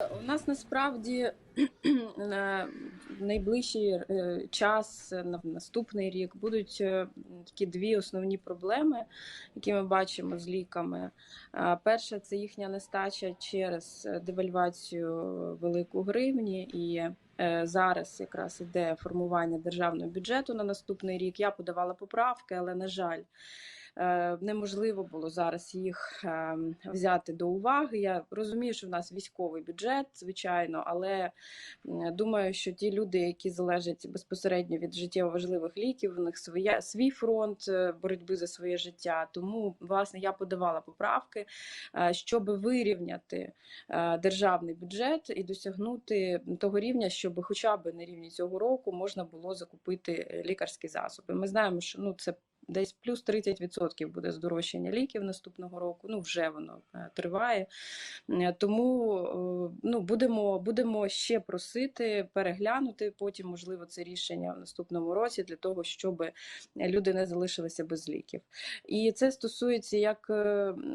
У нас насправді на найближчий е, час, на наступний рік, будуть е, такі дві основні проблеми, які ми бачимо з ліками. Перша це їхня нестача через девальвацію велику гривні і. е, Зараз якраз іде формування державного бюджету на наступний рік. Я подавала поправки, але на жаль, неможливо було зараз їх е, взяти до уваги. Я розумію, що в нас військовий бюджет, звичайно, але думаю, що ті люди, які залежать безпосередньо від життєво важливих ліків, у них своя свій фронт е, боротьби за своє життя. Тому власне я подавала поправки, е, щоб вирівняти е, державний бюджет і досягнути того рівня, щоб хоча б на рівні цього року можна було закупити лікарські засоби. Ми знаємо, що ну це. Десь плюс 30% буде здорожчання ліків наступного року. Ну вже воно е, триває. Е, Тому е, ну будемо, будемо ще просити переглянути потім, можливо, це рішення в наступному році для того, щоб люди не залишилися без ліків. І це стосується як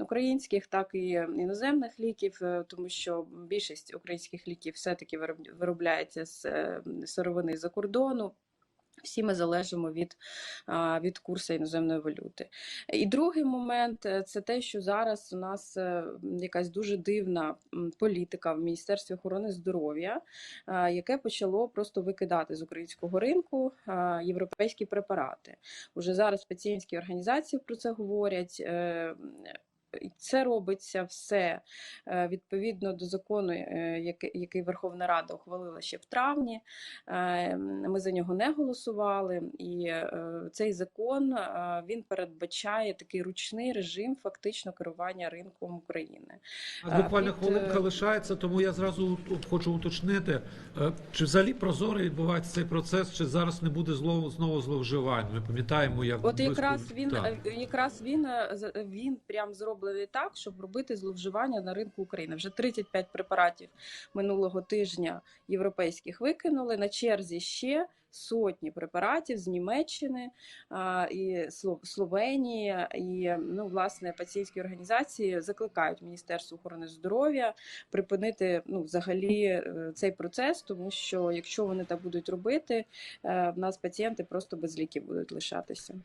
українських, так і іноземних ліків, тому що більшість українських ліків все-таки виробляється з сировини за кордону. Всі ми залежимо від, від курсу іноземної валюти. І другий момент е, це те, що зараз у нас е, якась дуже дивна політика в Міністерстві охорони здоров'я, яке почало просто викидати з українського ринку європейські препарати. Уже зараз пацієнтські організації про це говорять. І Це робиться все е, відповідно до закону, е, який Верховна Рада ухвалила ще в травні. Е, Ми за нього не голосували, і цей закон він передбачає такий ручний режим фактично керування ринком України. Буквально Під, хвилинка лишається, тому я зразу хочу уточнити, чи взагалі прозоро відбувається цей процес, чи зараз не буде знову знову зловживань. Ми пам'ятаємо, як От близько- якраз він Так. якраз він він прям зроблений так, щоб робити зловживання на ринку України. Вже 35 препаратів минулого тижня європейських викинули. На черзі ще сотні препаратів з Німеччини і Слов- Словенії. І ну, власне пацієнтські організації закликають Міністерство охорони здоров'я припинити ну, взагалі е, цей процес, тому що якщо вони так будуть робити, е, в нас пацієнти просто без ліків будуть лишатися.